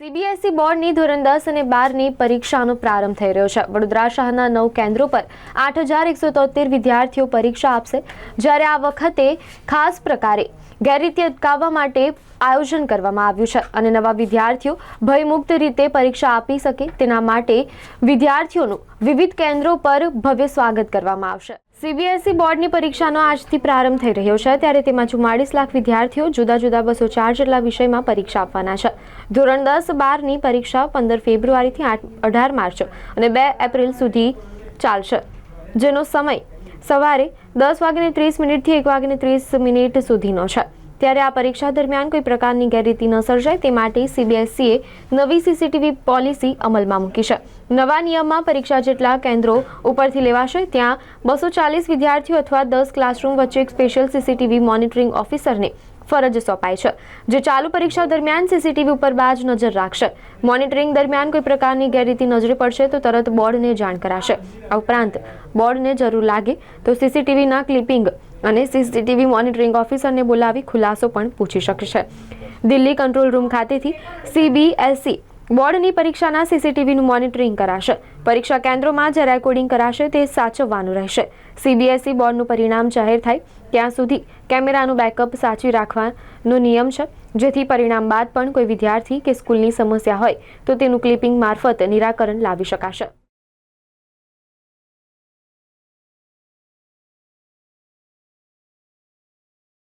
CBSE બોર્ડની ધોરણ દસ અને બારની પરીક્ષાનો પ્રારંભ થઈ રહ્યો છે. વડોદરા શહેરના નવ કેન્દ્રો પર આઠ હજાર એકસો તોતેર વિદ્યાર્થીઓ પરીક્ષા આપશે. જ્યારે આ વખતે ખાસ પ્રકારે ગેરરીતિ અટકાવવા માટે આયોજન કરવામાં આવ્યું છે અને નવા વિદ્યાર્થીઓ ભયમુક્ત રીતે પરીક્ષા આપી શકે તેના માટે વિદ્યાર્થીઓનું વિવિધ કેન્દ્રો પર ભવ્ય સ્વાગત કરવામાં આવશે. સીબીએસઈ બોર્ડની પરીક્ષાનો આજથી પ્રારંભ થઈ રહ્યો છે. ત્યારે તેમાં ચુમ્માળીસ લાખ વિદ્યાર્થીઓ જુદા જુદા બસો ચાર જેટલા વિષયમાં પરીક્ષા આપવાના છે. ધોરણ દસ બારની પરીક્ષા પંદર ફેબ્રુઆરીથી આઠ, અઢાર માર્ચ અને બે એપ્રિલ સુધી ચાલશે. જેનો સમય સવારે દસ વાગીને ત્રીસ મિનિટથી એક વાગીને ત્રીસ મિનિટ સુધીનો છે. ત્યારે આ પરીક્ષા દરમિયાન કોઈ પ્રકારની ગેરરીતિ ન સર્જાય તે માટે સીબીએસઈએ નવી સીસીટીવી પોલિસી અમલમાં મૂકી છે. નવા નિયમમાં પરીક્ષા જેટલા કેન્દ્રો ઉપરથી લેવાશે, ત્યાં બસો ચાલીસ વિદ્યાર્થીઓ અથવા દસ ક્લાસરૂમ વચ્ચે એક સ્પેશિયલ સીસીટીવી મોનિટરિંગ ઓફિસરને ફરજ સોંપાય છે, જે ચાલુ પરીક્ષા દરમિયાન સીસીટીવી ઉપર બાજ નજર રાખશે. મોનિટરિંગ દરમિયાન કોઈ પ્રકારની ગેરરીતિ નજરે પડશે તો તરત બોર્ડને જાણ કરાશે. આ ઉપરાંત બોર્ડને જરૂર લાગે તો સીસીટીવીના ક્લિપિંગ અને સીસીટીવી મોનિટરિંગ ઓફિસરને બોલાવી ખુલાસો પણ પૂછી શકશે. દિલ્હી કંટ્રોલ રૂમ ખાતેથી સીબીએસઈ બોર્ડની પરીક્ષાના સીસીટીવીનું મોનિટરિંગ કરાશે. પરીક્ષા કેન્દ્રોમાં જે રેકોર્ડિંગ કરાશે તે સાચવવાનું રહેશે. સીબીએસઈ બોર્ડનું પરિણામ જાહેર થાય ત્યાં સુધી કેમેરાનું બેકઅપ સાચવી રાખવાનો નિયમ છે. જેથી પરિણામ બાદ પણ કોઈ વિદ્યાર્થી કે સ્કૂલની સમસ્યા હોય તો તેનું ક્લિપિંગ મારફત નિરાકરણ લાવી શકાશે.